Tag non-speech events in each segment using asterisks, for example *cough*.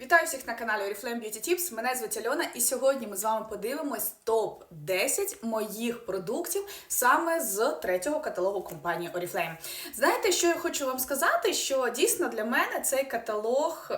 Вітаю всіх на каналі Oriflame Beauty Tips. Мене звуть Альона, і сьогодні ми з вами подивимось топ 10 моїх продуктів саме з третього каталогу компанії Oriflame. Знаєте, що я хочу вам сказати? Що дійсно для мене цей каталог е,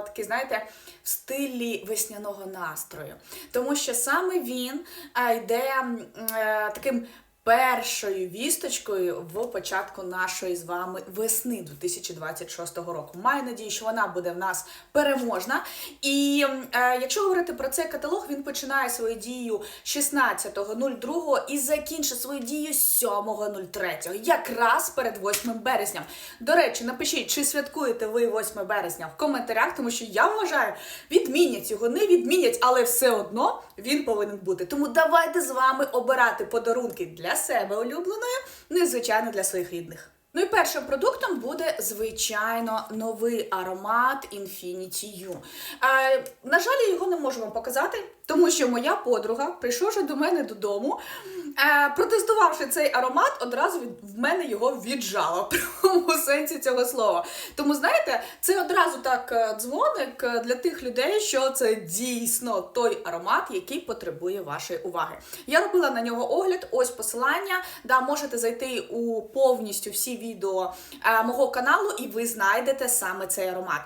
такий, знаєте, в стилі весняного настрою, тому що саме він е, йде м, е, таким першою вісточкою в початку нашої з вами весни 2026 року. Маю надію, що вона буде в нас переможна. І е, якщо говорити про цей каталог, він починає свою дію 16.02 і закінчить свою дію 7.03, якраз перед 8 березням. До речі, напишіть, чи святкуєте ви 8 березня в коментарях, тому що я вважаю, відмінять його, не відмінять, але все одно він повинен бути. Тому давайте з вами обирати подарунки для себе улюбленою, ну звичайно для своїх рідних. Ну і першим продуктом буде, звичайно, новий аромат Infinity U. Е, на жаль, я його не можу вам показати, тому що моя подруга, прийшовши до мене додому, е, протестувавши цей аромат, одразу в мене його віджала *laughs* в прямому сенсі цього слова. Тому, знаєте, це одразу так е, дзвоник е, для тих людей, що це дійсно той аромат, який потребує вашої уваги. Я робила на нього огляд, ось посилання. Да, можете зайти у повністю всі відео мого каналу, і ви знайдете саме цей аромат.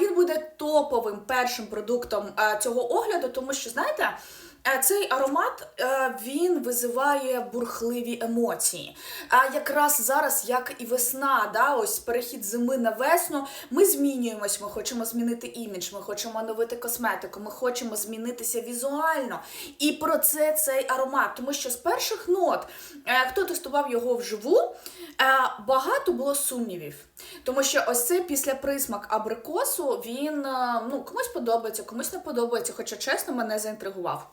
Він буде топовим першим продуктом цього огляду, тому що, знаєте. Е, Цей аромат е, він визиває бурхливі емоції. А якраз зараз, як і весна, да, ось перехід зими на весну, ми змінюємось. Ми хочемо змінити імідж, ми хочемо оновити косметику, ми хочемо змінитися візуально. І про це цей аромат. Тому що з перших нот, е, хто тестував його вживу, багато було сумнівів. Тому що ось цей після присмак абрикосу він е, ну, комусь подобається, комусь не подобається, хоча чесно мене заінтригував.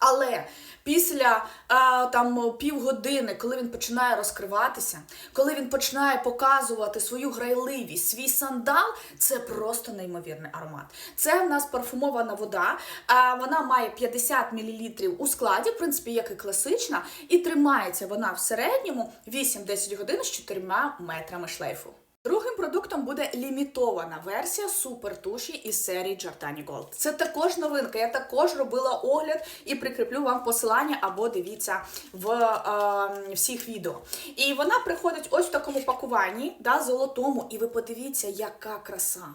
Але після а, там півгодини, коли він починає розкриватися, коли він починає показувати свою грайливість, свій сандал, це просто неймовірний аромат. Це в нас парфумована вода. А вона має 50 мл у складі, в принципі, як і класична, і тримається вона в середньому 8-10 годин з 4 метрами шлейфу. Другим продуктом буде лімітована версія супертуші із серії Giordani Gold. Це також новинка. Я також робила огляд і прикріплю вам посилання або дивіться в е, всіх відео. І вона приходить ось в такому пакуванні, да, золотому, і ви подивіться, яка краса.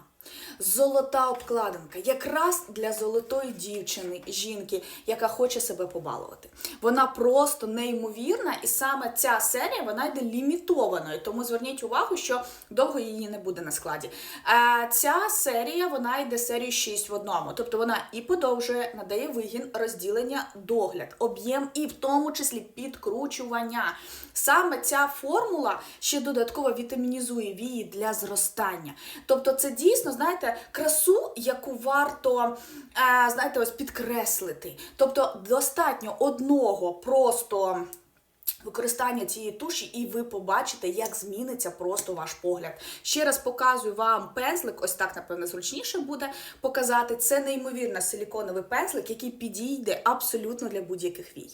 Золота обкладинка, якраз для золотої дівчини, жінки, яка хоче себе побалувати. Вона просто неймовірна, і саме ця серія вона йде лімітованою. Тому зверніть увагу, що довго її не буде на складі. А ця серія вона йде серією 6 в одному. Тобто вона і подовжує, надає вигін, розділення, догляд, об'єм і в тому числі підкручування. Саме ця формула ще додатково вітамінізує вії для зростання. Тобто, це дійсно, знаєте, красу, яку варто е, знаєте, ось підкреслити. Тобто, достатньо одного просто. Використання цієї туші, і ви побачите, як зміниться просто ваш погляд. Ще раз показую вам пензлик, ось так, напевно, зручніше буде показати. Це неймовірно силіконовий пензлик, який підійде абсолютно для будь-яких вій.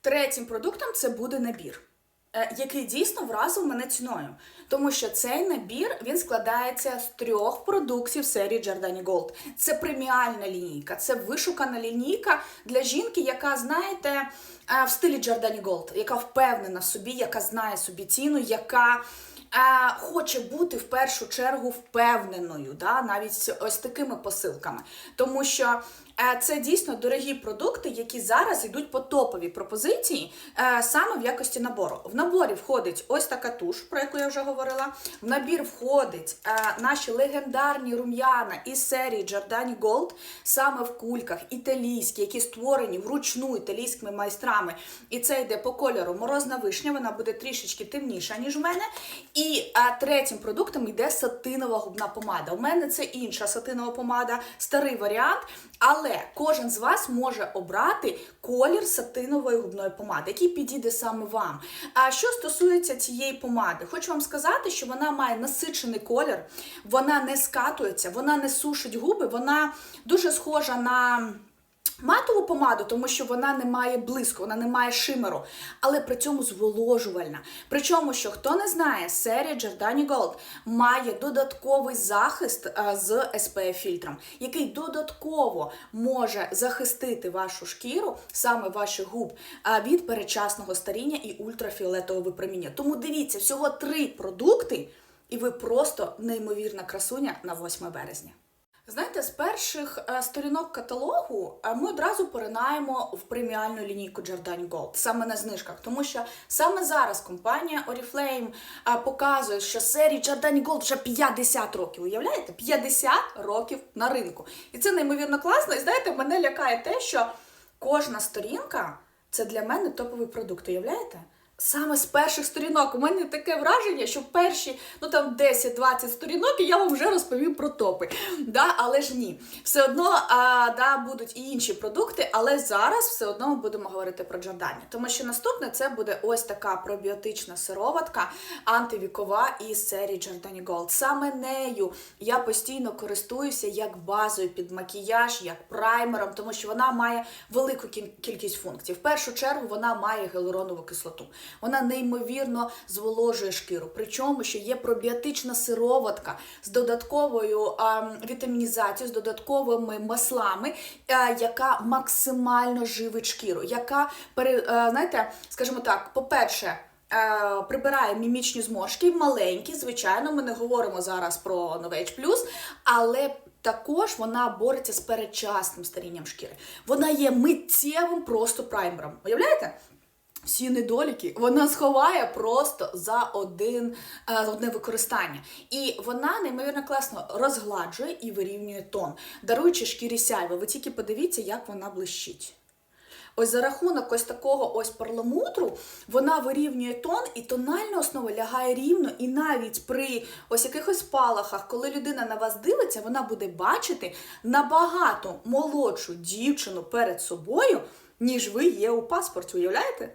Третім продуктом це буде набір. Е, Який дійсно вразив мене ціною, тому що цей набір він складається з трьох продуктів серії Giordani Gold. Це преміальна лінійка, це вишукана лінійка для жінки, яка, знаєте, е, в стилі Giordani Gold, яка впевнена в собі, яка знає собі ціну, яка е, хоче бути в першу чергу впевненою, да, навіть ось такими посилками. Тому що це дійсно дорогі продукти, які зараз йдуть по топовій пропозиції е, саме в якості набору. В наборі входить ось така туш, про яку я вже говорила. В набір входить е, наші легендарні рум'яна із серії Giordani Gold, саме в кульках італійські, які створені вручну італійськими майстрами. І це йде по кольору морозна вишня, вона буде трішечки темніша, ніж в мене. І третім продуктом йде сатинова губна помада. У мене це інша сатинова помада, старий варіант. Але кожен з вас може обрати колір сатинової губної помади, який підійде саме вам. А що стосується цієї помади, хочу вам сказати, що вона має насичений колір, вона не скатується, вона не сушить губи, вона дуже схожа на. Матову помаду, тому що вона не має блиску, вона не має шимеру, але при цьому зволожувальна. Причому, що хто не знає, серія Giordani Gold має додатковий захист з SPF фільтром, який додатково може захистити вашу шкіру, саме ваших губ, від передчасного старіння і ультрафіолетового випроміння. Тому дивіться, всього три продукти, і ви просто неймовірна красуня на 8 березня. Знаєте, з перших е, сторінок каталогу е, ми одразу поринаємо в преміальну лінійку Giordani Gold, саме на знижках, тому що саме зараз компанія Oriflame е, показує, що серії Giordani Gold вже 50 років. Уявляєте? 50 років на ринку. І це неймовірно класно. І знаєте, мене лякає те, що кожна сторінка це для мене топовий продукт. Уявляєте? Саме з перших сторінок. У мене таке враження, що перші ну там 10-20 сторінок, і я вам вже розповім про топи. Да, але ж ні. Все одно а, да, будуть і інші продукти, але зараз все одно ми будемо говорити про Джордані. Тому що наступне це буде ось така пробіотична сироватка антивікова із серії Giordani Gold. Саме нею я постійно користуюся як базою під макіяж, як праймером, тому що вона має велику кіль- кількість функцій. В першу чергу вона має гіалуронову кислоту. Вона неймовірно зволожує шкіру. Причому, що є пробіотична сироватка з додатковою вітамінізацією, з додатковими маслами, яка максимально живить шкіру, яка пере, знаєте, скажімо так, по-перше. Прибирає мімічні зморшки, маленькі, звичайно, ми не говоримо зараз про Novage Plus, але також вона бореться з передчасним старінням шкіри. Вона є миттєвим просто праймером. Уявляєте? Всі недоліки вона сховає просто за один е, одне використання. І вона неймовірно класно розгладжує і вирівнює тон, даруючи шкірі сяйво. Ви тільки подивіться, як вона блищить. Ось за рахунок ось такого ось перламутру вона вирівнює тон, і тональна основа лягає рівно, і навіть при ось якихось палахах, коли людина на вас дивиться, вона буде бачити набагато молодшу дівчину перед собою, ніж ви є у паспорті. Уявляєте?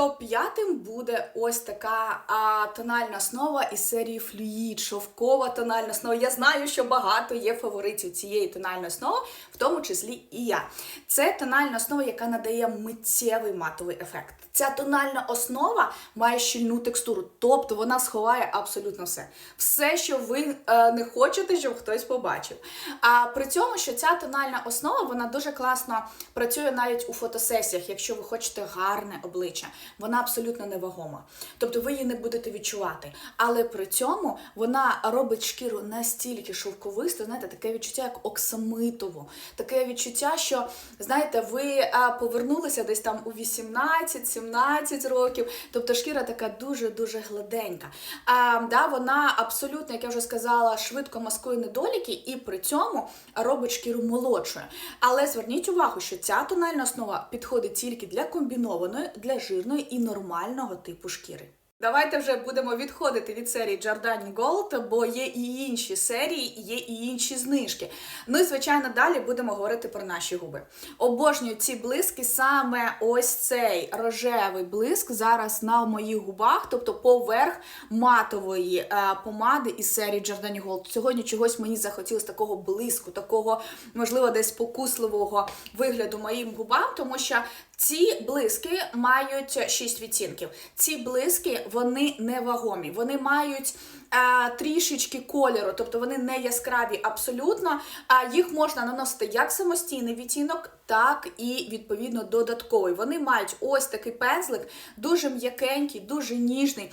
Топ-5 буде ось така а, тональна основа із серії Fluid, шовкова тональна основа. Я знаю, що багато є фаворитів цієї тональної основи, в тому числі і я. Це тональна основа, яка надає миттєвий матовий ефект. Ця тональна основа має щільну текстуру, тобто вона сховає абсолютно все. Все, що ви е, не хочете, щоб хтось побачив. А при цьому, що ця тональна основа вона дуже класно працює навіть у фотосесіях, якщо ви хочете гарне обличчя. Вона абсолютно невагома. Тобто ви її не будете відчувати. Але при цьому вона робить шкіру настільки шовковисто, знаєте, таке відчуття, як оксамитово. Таке відчуття, що, знаєте, ви повернулися десь там у 18-17 років. Тобто шкіра така дуже-дуже гладенька. А, да, вона абсолютно, як я вже сказала, швидко маскує недоліки і при цьому робить шкіру молодшою. Але зверніть увагу, що ця тональна основа підходить тільки для комбінованої, для жирної і нормального типу шкіри. Давайте вже будемо відходити від серії Giordani Gold, бо є і інші серії, є і інші знижки. Ну і звичайно, далі будемо говорити про наші губи. Обожнюю ці блиски, саме ось цей рожевий блиск зараз на моїх губах, тобто поверх матової е, помади із серії Giordani Gold. Сьогодні чогось мені захотілося такого блиску, такого, можливо, десь спокусливого вигляду моїм губам, тому що ці блиски мають 6 відтінків. Ці блиски вони невагомі, вони мають а, трішечки кольору, тобто вони не яскраві абсолютно. А їх можна наносити як самостійний відтінок, так і відповідно додатковий. Вони мають ось такий пензлик, дуже м'якенький, дуже ніжний.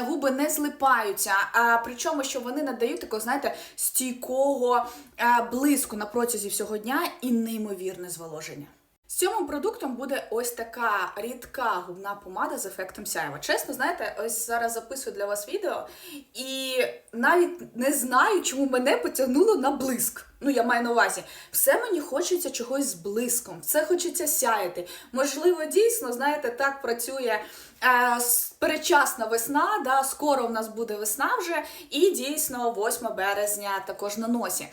Губи не злипаються. А причому, що вони надають такого, знаєте, стійкого а, блиску на протязі всього дня і неймовірне зволоження. Цим продуктом буде ось така рідка губна помада з ефектом сяєва. Чесно, знаєте, ось зараз записую для вас відео і навіть не знаю, чому мене потягнуло на блиск. Ну, я маю на увазі, все мені хочеться чогось з блиском, все хочеться сяяти. Можливо, дійсно, знаєте, так працює е, передчасна весна, да, скоро в нас буде весна вже, і дійсно 8 березня також на носі. Е,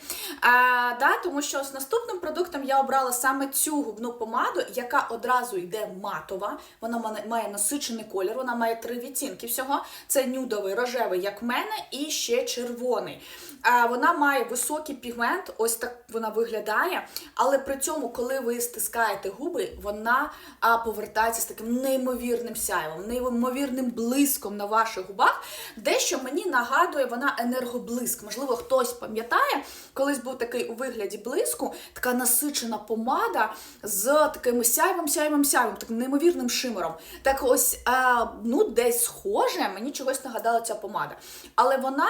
да, тому що з наступним продуктом я обрала саме цю губну помаду, яка одразу йде матова. Вона має насичений колір, вона має три відтінки всього. Це нюдовий, рожевий, як в мене, і ще червоний. Е, вона має високий пігмент, ось так вона виглядає. Але при цьому, коли ви стискаєте губи, вона а, повертається з таким неймовірним сяйвом, неймовірним блиском на ваших губах. Дещо мені нагадує вона енергоблиск. Можливо, хтось пам'ятає, колись був такий у вигляді блиску, така насичена помада з таким сяйвом, сяйвом, сяйвом, таким неймовірним шимером. Так ось, а, ну, десь схоже, мені чогось нагадала ця помада. Але вона.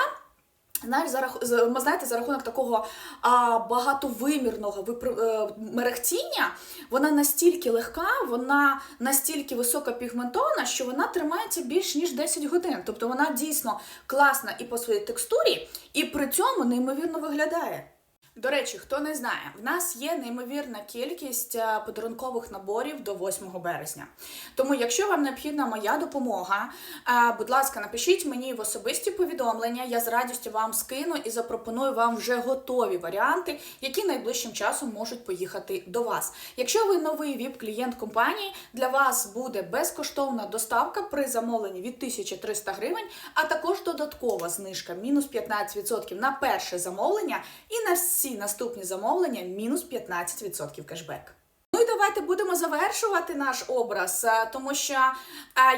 Навіть за рах... знаєте, за рахунок такого а, багатовимірного випр... е, мерехтіння, вона настільки легка, вона настільки високопігментована, що вона тримається більш ніж 10 годин. Тобто вона дійсно класна і по своїй текстурі, і при цьому неймовірно виглядає. До речі, хто не знає, в нас є неймовірна кількість е, подарункових наборів до 8 березня. Тому, якщо вам необхідна моя допомога, е, будь ласка, напишіть мені в особисті повідомлення. Я з радістю вам скину і запропоную вам вже готові варіанти, які найближчим часом можуть поїхати до вас. Якщо ви новий ВІП-клієнт компанії, для вас буде безкоштовна доставка при замовленні від 1300 гривень, а також додаткова знижка мінус 15% на перше замовлення і на всі наступні замовлення мінус 15% кешбек. Ну і давайте будемо завершувати наш образ, е, тому що е,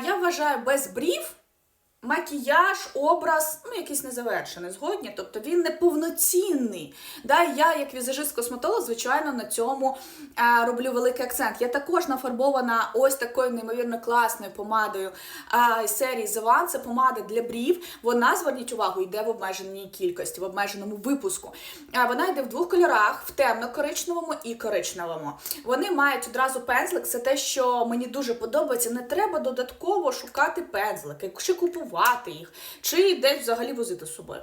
я вважаю без брів. Макіяж, образ, ну якийсь незавершений, згодні, тобто він неповноцінний. Да, я, як візажист-косметолог, звичайно, на цьому е, роблю великий акцент. Я також нафарбована ось такою неймовірно класною помадою е, серії The. Це помада для брів. Вона, зверніть увагу, йде в обмеженій кількості, в обмеженому випуску. Е, вона йде в двох кольорах: в темно-коричневому і коричневому. Вони мають одразу пензлик. Це те, що мені дуже подобається. Не треба додатково шукати пензлики, чи купувати їх, чи десь взагалі возити з собою.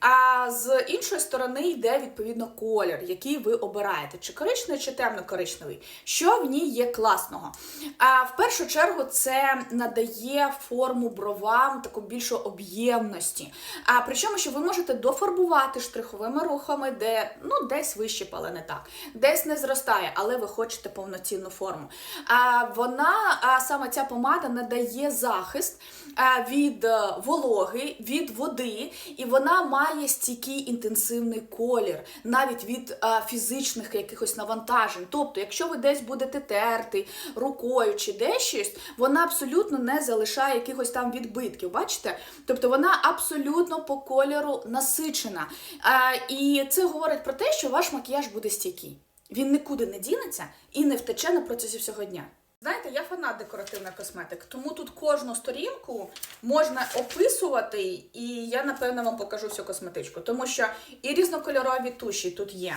А з іншої сторони йде відповідно колір, який ви обираєте, чи коричневий, чи темно-коричневий. Що в ній є класного? А в першу чергу це надає форму бровам таку більшу об'ємності. А причому, що ви можете дофарбувати штриховими рухами, де ну десь вищіп, але не так, десь не зростає, але ви хочете повноцінну форму. А вона а саме ця помада надає захист від е, вологи, від води, і вона має стійкий інтенсивний колір, навіть від фізичних якихось навантажень. Тобто, якщо ви десь будете терти рукою чи десь щось, вона абсолютно не залишає якихось там відбитків. Бачите? Тобто вона абсолютно по кольору насичена. І це говорить про те, що ваш макіяж буде стійкий. Він нікуди не дінеться і не втече на протязі всього дня. Знаєте, я фанат декоративної косметики, тому тут кожну сторінку можна описувати, і я напевно вам покажу всю косметичку, тому що і різнокольорові туші тут є,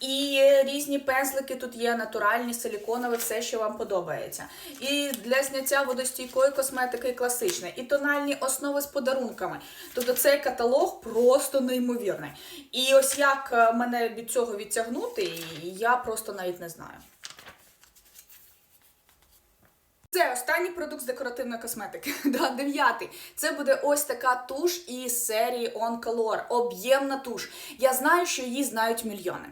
і різні пензлики тут є, натуральні, силіконові, все, що вам подобається. І для зняття водостійкої косметики класичне, і тональні основи з подарунками. Тобто цей каталог просто неймовірний. І ось як е, мене від цього відтягнути, я просто навіть не знаю. Це останній продукт з декоративної косметики. *laughs* Да, дев'ятий. Це буде ось така туш із серії On Color. Об'ємна туш. Я знаю, що її знають мільйони.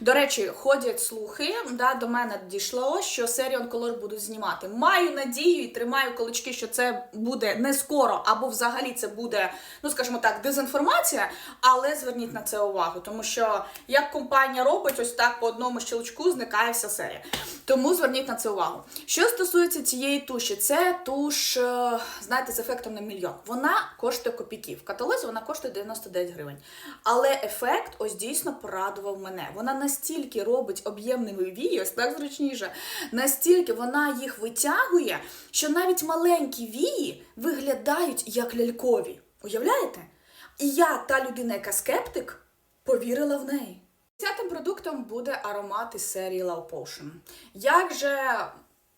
До речі, ходять слухи, да, до мене дійшло, що серію Color будуть знімати. Маю надію і тримаю кулачки, що це буде не скоро, або взагалі це буде, ну скажімо так, дезінформація, але зверніть на це увагу, тому що як компанія робить, ось так по одному щелчку зникає вся серія. Тому зверніть на це увагу. Що стосується цієї туші, це туш, е, знаєте, з ефектом на мільйон. Вона коштує копійки. В каталозі вона коштує 99 гривень. Але ефект ось дійсно порадував мене. Вона настільки робить об'ємними вії, так зручніше, настільки вона їх витягує, що навіть маленькі вії виглядають як лялькові. Уявляєте? І я, та людина, яка скептик, повірила в неї. Десятим продуктом буде аромат із серії Love Potion. Як же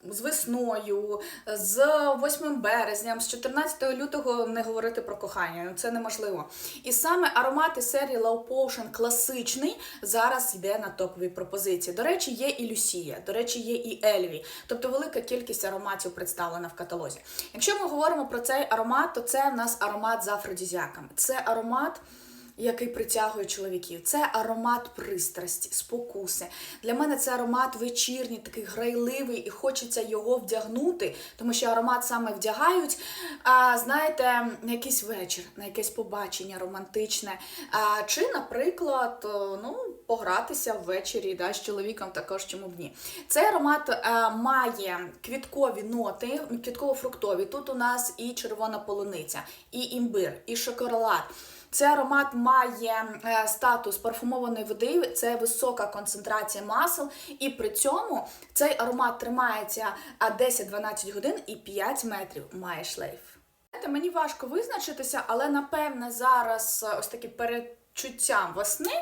з весною, з 8 березням, з 14 лютого не говорити про кохання, ну це неможливо. І саме аромати серії Love Potion класичний зараз йде на топові пропозиції. До речі, є і Люсія, до речі, є і Ельві. Тобто велика кількість ароматів представлена в каталозі. Якщо ми говоримо про цей аромат, то це в нас аромат з афродізіаками. Це аромат який притягує чоловіків. Це аромат пристрасті, спокуси. Для мене це аромат вечірній, такий грайливий, і хочеться його вдягнути, тому що аромат саме вдягають. А знаєте, на якийсь вечір, на якесь побачення романтичне. А, чи, наприклад, ну. погратися ввечері да, з чоловіком, також чому б ні. Цей аромат е, має квіткові ноти, квітково-фруктові. Тут у нас і червона полуниця, і імбир, і шоколад. Цей аромат має е, статус парфумованої води, це висока концентрація масел, і при цьому цей аромат тримається а, 10-12 годин і 5 метрів має шлейф. Мені важко визначитися, але напевне зараз е, ось такі передчуттям весни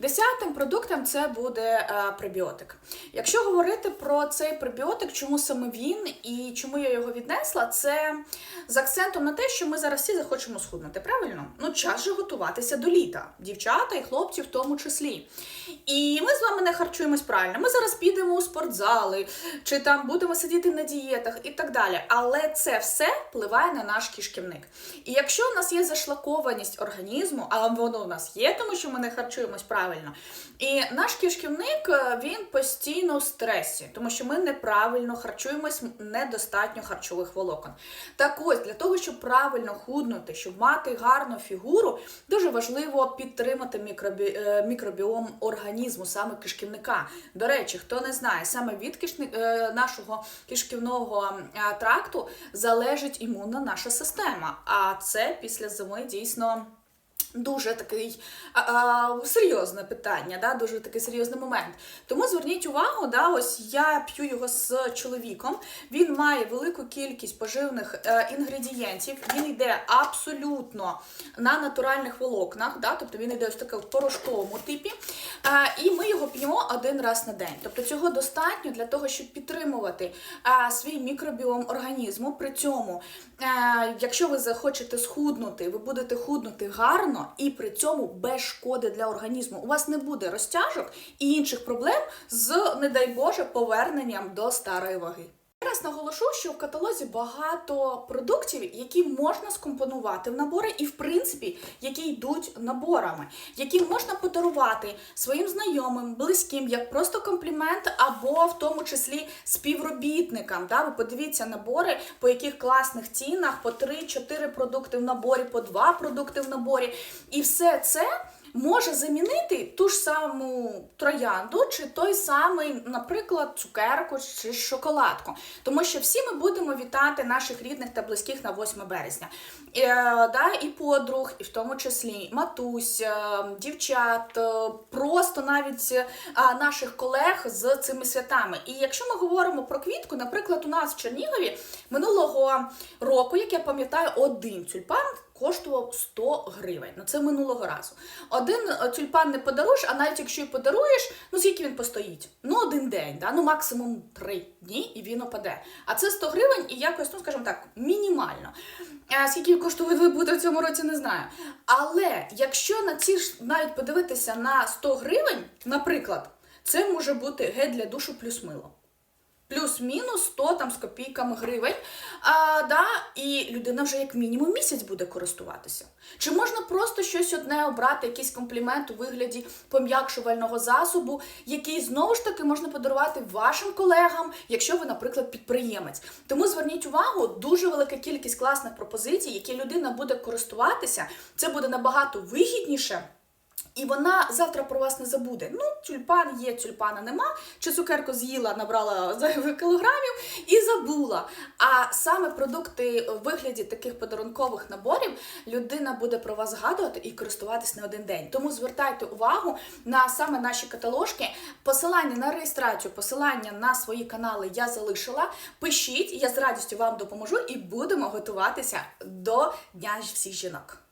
десятим продуктом це буде е, пребіотик. Якщо говорити про цей пребіотик, чому саме він і чому я його віднесла, це з акцентом на те, що ми зараз всі захочемо схуднути. Правильно? Ну, час же готуватися до літа, дівчата і хлопці в тому числі. І ми з вами не харчуємось правильно. Ми зараз підемо у спортзали, чи там будемо сидіти на дієтах і так далі. Але це все впливає на наш кишківник. І якщо у нас є зашлакованість організму, а воно у нас є, тому що ми не харчуємось правильно. І наш кишківник е, він постійно в стресі, тому що ми неправильно харчуємось, недостатньо харчових волокон. Так ось для того, щоб правильно худнути, щоб мати гарну фігуру, дуже важливо підтримати мікробі... е, мікробіом організму, саме кишківника. До речі, хто не знає, саме від кишни... е, нашого кишківного тракту залежить імунна наша система. А це після зими дійсно. Дуже такий а, а, серйозне питання, да, дуже такий серйозний момент. Тому зверніть увагу, да, ось я п'ю його з чоловіком. Він має велику кількість поживних е, інгредієнтів. Він йде абсолютно на натуральних волокнах, да, тобто він йде ось таке в порошковому типі. Е, і ми його п'ємо один раз на день. Тобто цього достатньо для того, щоб підтримувати е, свій мікробіом організму. При цьому, е, якщо ви захочете схуднути, ви будете худнути гарно і при цьому без шкоди для організму. У вас не буде розтяжок і інших проблем з, не дай Боже, поверненням до старої ваги. Раз наголошу, що в каталозі багато продуктів, які можна скомпонувати в набори, і в принципі, які йдуть наборами, які можна подарувати своїм знайомим, близьким, як просто комплімент, або в тому числі співробітникам. Да? Ви подивіться набори, по яких класних цінах, по 3-4 продукти в наборі, по 2 продукти в наборі. І все це може замінити ту ж саму троянду, чи той самий, наприклад, цукерку чи шоколадку. Тому що всі ми будемо вітати наших рідних та близьких на 8 березня. Е, да, І подруг, і в тому числі матусь, е, дівчат, е, просто навіть е, наших колег з цими святами. І якщо ми говоримо про квітку, наприклад, у нас в Чернігові минулого року, як я пам'ятаю, один тюльпан коштував 100 гривень. Ну це минулого разу. Один е, тюльпан не подаруєш, а навіть якщо і подаруєш, ну скільки він постоїть? Ну, один день, да? ну максимум три дні, і він опаде. А це 100 гривень і якось, ну скажімо так, мінімально. А скільки коштує буде в цьому році, не знаю. Але якщо на ці ж навіть подивитися на 100 гривень, наприклад, це може бути гель для душу плюс мило. Плюс-мінус 100 там з копійками гривень, а, да, і людина вже як мінімум місяць буде користуватися. Чи можна просто щось одне обрати, якийсь комплімент у вигляді пом'якшувального засобу, який знову ж таки можна подарувати вашим колегам, якщо ви, наприклад, підприємець. Тому зверніть увагу, дуже велика кількість класних пропозицій, які людина буде користуватися, це буде набагато вигідніше. І вона завтра про вас не забуде. Ну, тюльпан є, тюльпана нема. Чи цукерку з'їла, набрала зайвих кілограмів і забула. А саме продукти в вигляді таких подарункових наборів людина буде про вас згадувати і користуватись не один день. Тому звертайте увагу на саме наші каталожки. Посилання на реєстрацію, посилання на свої канали я залишила. Пишіть, я з радістю вам допоможу і будемо готуватися до Дня всіх жінок.